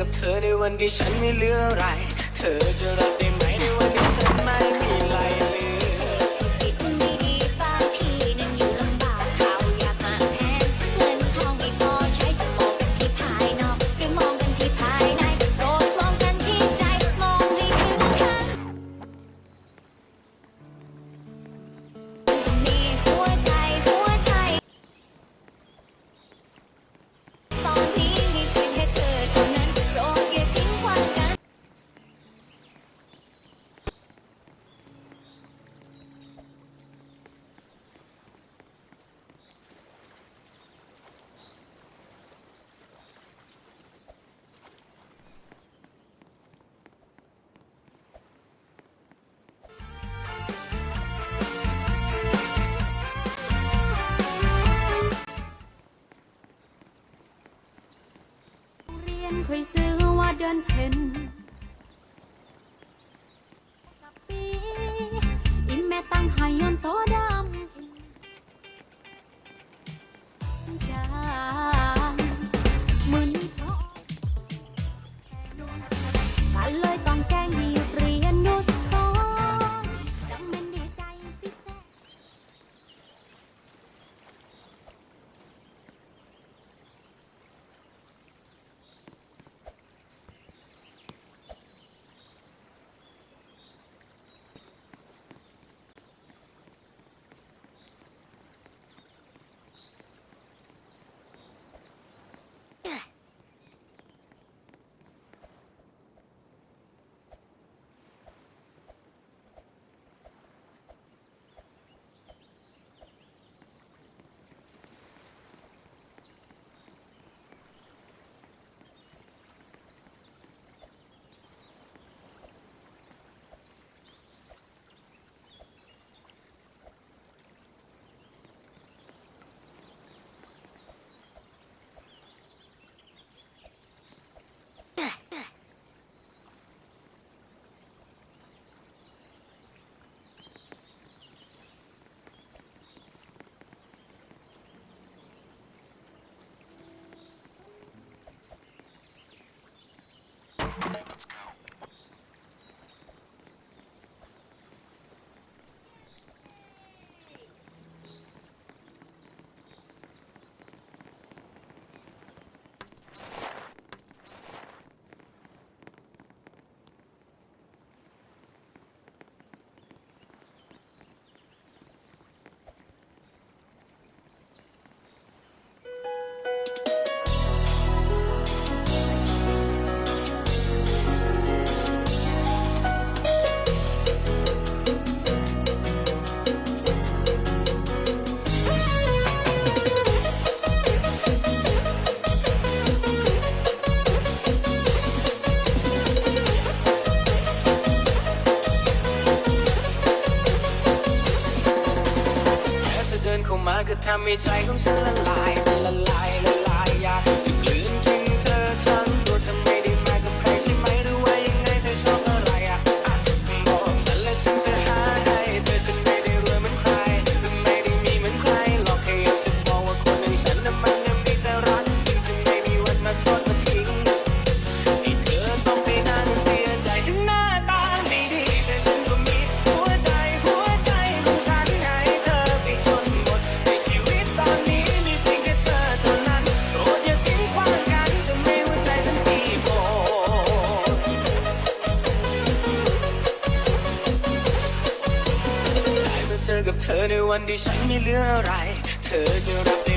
กับเธอในวันที่ฉันไม่เหลืออะไร เธอจะรัก Let's go. ให้ใจของฉันละลายละลาย ในวันที่ฉันไม่เหลืออะไร เธอจะรับได้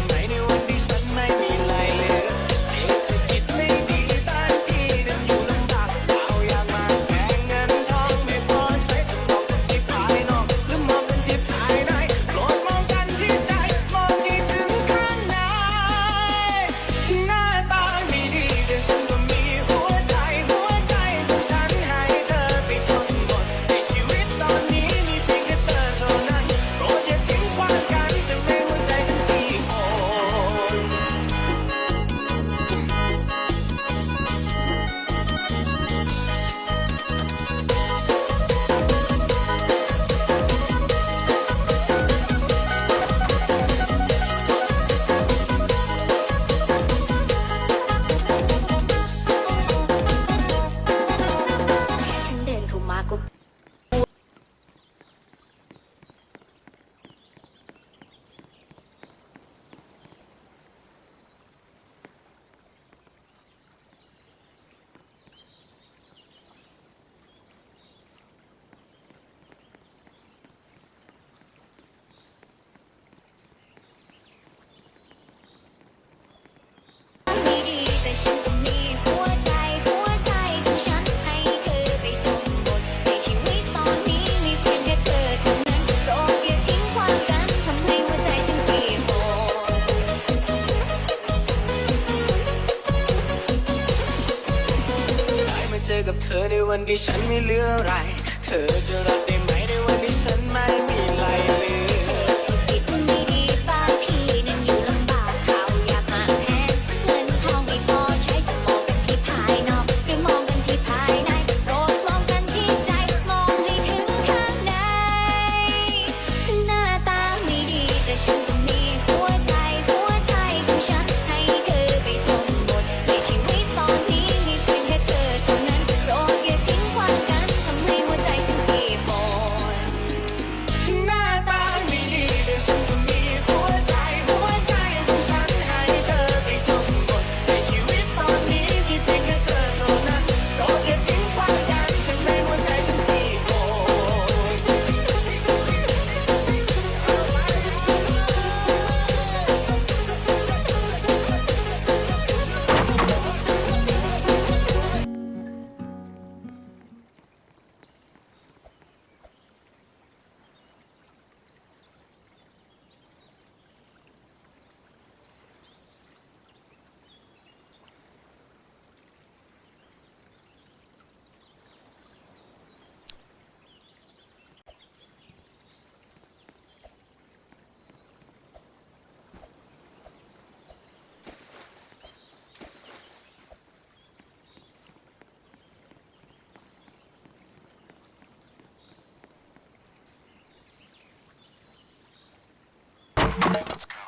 ธอในวันที่ฉันไม่เหลืออะไร เธอจะรัก Let's go.